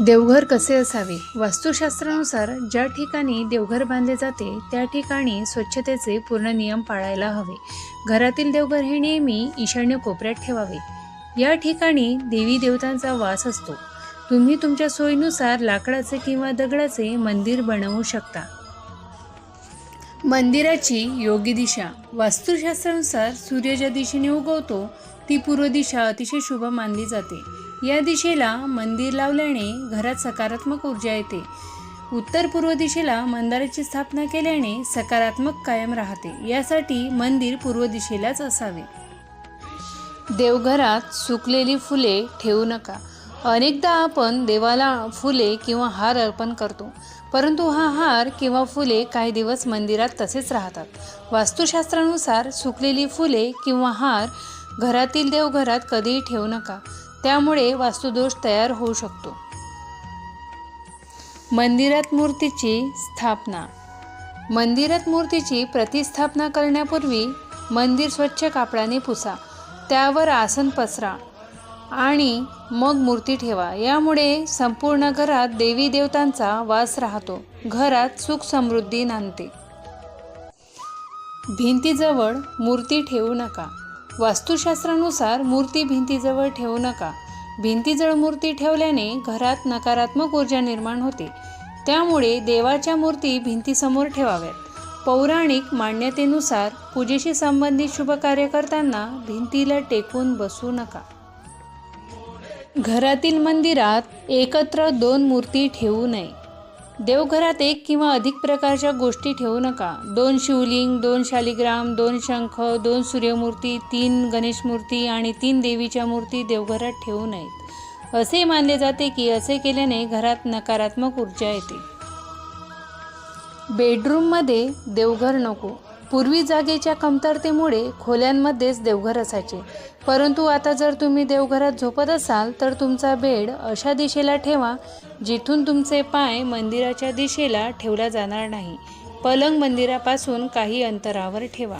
देवघर कसे असावे? वास्तुशास्त्रानुसार ज्या ठिकाणी देवघर बांधले जाते त्या ठिकाणी स्वच्छतेचे पूर्ण नियम पाळायला हवे. घरातील देवघर हे नेहमी ईशान्य कोपऱ्यात ठेवावे. या ठिकाणी देवी देवतांचा वास असतो. तुम्ही तुमच्या सोयीनुसार लाकडाचे किंवा दगडाचे मंदिर बनवू शकता. मंदिराची योग्य दिशा. वास्तुशास्त्रानुसार सूर्य ज्या दिशेने उगवतो ती पूर्व दिशा अतिशय शुभ मानली जाते. या दिशेला मंदिर लावल्याने घरात सकारात्मक ऊर्जा येते. उत्तर पूर्व दिशेला मंदिराची स्थापना केल्याने सकारात्मक कायम राहते. यासाठी मंदिर पूर्व दिशेलाच असावे. देवघरात सुकलेली फुले ठेवू नका. अनेकदा आपण देवाला फुले किंवा हार अर्पण करतो परंतु हा हार किंवा फुले काही दिवस मंदिरात तसेच राहतात. वास्तुशास्त्रानुसार सुकलेली फुले किंवा हार घरातील देवघरात कधीही ठेवू नका. त्यामुळे वास्तुदोष तयार होऊ शकतो. मंदिरात मूर्तीची स्थापना. मंदिरात मूर्तीची प्रतिस्थापना करण्यापूर्वी मंदिर स्वच्छ कापडाने पुसा त्यावर आसन पसरा आणि मग मूर्ती ठेवा. यामुळे संपूर्ण घरात देवी देवतांचा वास राहतो. घरात सुख समृद्धी नांदते. भिंतीजवळ मूर्ती ठेवू नका. वास्तुशास्त्रानुसार मूर्ती भिंतीजवळ ठेवू नका. भिंतीजवळ मूर्ती ठेवल्याने घरात नकारात्मक ऊर्जा निर्माण होते. त्यामुळे देवाच्या मूर्ती भिंतीसमोर ठेवाव्यात. पौराणिक मान्यतेनुसार पूजेशी संबंधित शुभ कार्य करताना भिंतीला टेकून बसू नका. घरातील मंदिरात एकत्र दोन मूर्ती ठेवू नये. देवघरात एक किंवा अधिक प्रकारच्या गोष्टी ठेवू नका. दोन शिवलिंग दोन शालिग्राम दोन शंख दोन सूर्यमूर्ती तीन गणेश मूर्ती आणि तीन देवीच्या मूर्ती देवघरात ठेवू नयेत. असे मानले जाते की असे केल्याने घरात नकारात्मक ऊर्जा येते. बेडरूममध्ये देवघर नको. पूर्वी जागेच्या कमतरतेमुळे खोल्यांमध्येच देवघर असायचे. परंतु आता जर तुम्ही देवघरात झोपत असाल तर तुमचा बेड अशा दिशेला ठेवा जिथून तुमचे पाय मंदिराच्या दिशेला ठेवला जाणार नाही. पलंग मंदिरापासून काही अंतरावर ठेवा.